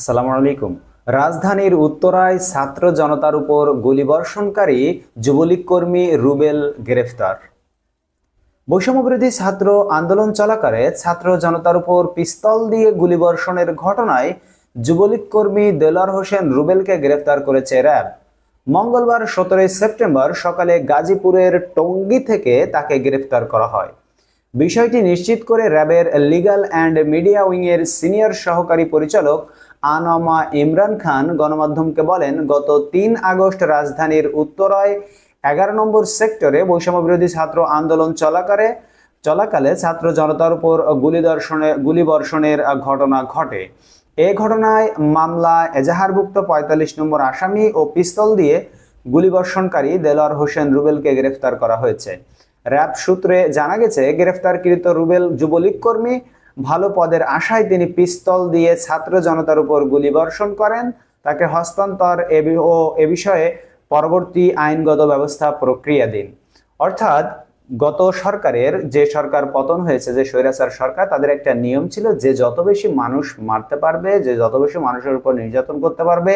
আসসালামু আলাইকুম। রাজধানীর উত্তরায় ছাত্র জনতার উপর গুলিবর্ষণকারী যুবলীগ কর্মী রুবেল গ্রেফতার। বৈষম্যবিরোধী ছাত্র আন্দোলন চলাকালে ছাত্র জনতার উপর পিস্তল দিয়ে গুলিবর্ষণের ঘটনায় যুবলীগ কর্মী দেলার হোসেন রুবেলকে গ্রেফতার করেছে র্যাব। মঙ্গলবার সতেরোই সেপ্টেম্বর সকালে গাজীপুরের টঙ্গী থেকে তাকে গ্রেফতার করা হয়। বিষয়টি নিশ্চিত করে র্যাবের লিগ্যাল অ্যান্ড মিডিয়া উইংয়ের সিনিয়র সহকারী পরিচালক আনমা ইমরান খান গণমাধ্যমকে বলেন, গত তিন আগস্ট রাজধানীর উত্তরায় এগারো নম্বর সেক্টরে বৈষম্যবিরোধী ছাত্র আন্দোলন চলাকালে চলাকালে ছাত্র জনতার উপর গুলিদর্শনে, গুলিবর্ষণের ঘটনা ঘটে। এ ঘটনায় মামলা এজাহারভুক্ত পঁয়তাল্লিশ নম্বর আসামি ও পিস্তল দিয়ে গুলিবর্ষণকারী দেলোয়ার হোসেন রুবেলকে গ্রেফতার করা হয়েছে। র্যাব সূত্রে জানা গেছে, গ্রেফতারকৃত রুবেল যুবলীগ কর্মী ভালো পদের আশায় তিনি পিস্তল দিয়ে ছাত্র জনতার উপর গুলিবর্ষণ করেন। তাকে হস্তান্তর ও এ বিষয়ে পরবর্তী আইনগত ব্যবস্থা প্রক্রিয়া দিন। অর্থাৎ গত সরকারের যে সরকার পতন হয়েছে, যে স্বৈরাচার সরকার, তাদের একটা নিয়ম ছিল যে যত বেশি মানুষ মারতে পারবে, যে যত বেশি মানুষের উপর নির্যাতন করতে পারবে,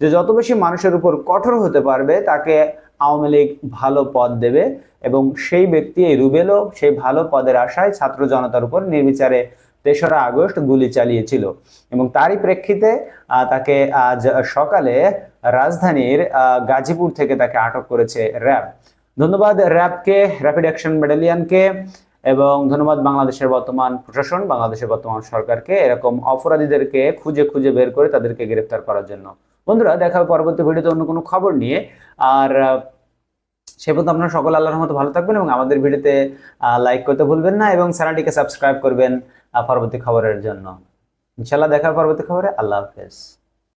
যে যত বেশি মানুষের উপর কঠোর হতে পারবে, তাকে আওয়ামী লীগ ভালো পদ দেবে এবং সেই ব্যক্তি এই রুবেলও সেই ভালো পদের আশায় ছাত্র জনতার উপর নির্বিচারে তেসরা আগস্ট গুলি চালিয়েছিল। এবং তারই প্রেক্ষিতে তাকে আজ সকালে রাজধানীর গাজীপুর থেকে তাকে আটক করেছে র্যাব। ধন্যবাদ র্যাবকে, র্যাপিড অ্যাকশন ব্যাটালিয়নকে এবং ধন্যবাদ বাংলাদেশের বর্তমান প্রশাসন, বাংলাদেশের বর্তমান সরকারকে এরকম অপরাধীদেরকে খুঁজে খুঁজে বের করে তাদেরকে গ্রেফতার করার জন্য। বন্ধুরা, দেখা পরবর্তী ভিডিওতে অন্য কোনো খবর নিয়ে। আর সে পর্যন্ত আপনারা সকল আল্লাহর মতো ভালো থাকবেন এবং আমাদের ভিডিওতে লাইক করতে ভুলবেন না এবং চ্যানেলটিকে সাবস্ক্রাইব করবেন পরবর্তী খবরের জন্য। ইনশাল্লাহ দেখা হবে পরবর্তী খবরে। আল্লাহ হাফেজ।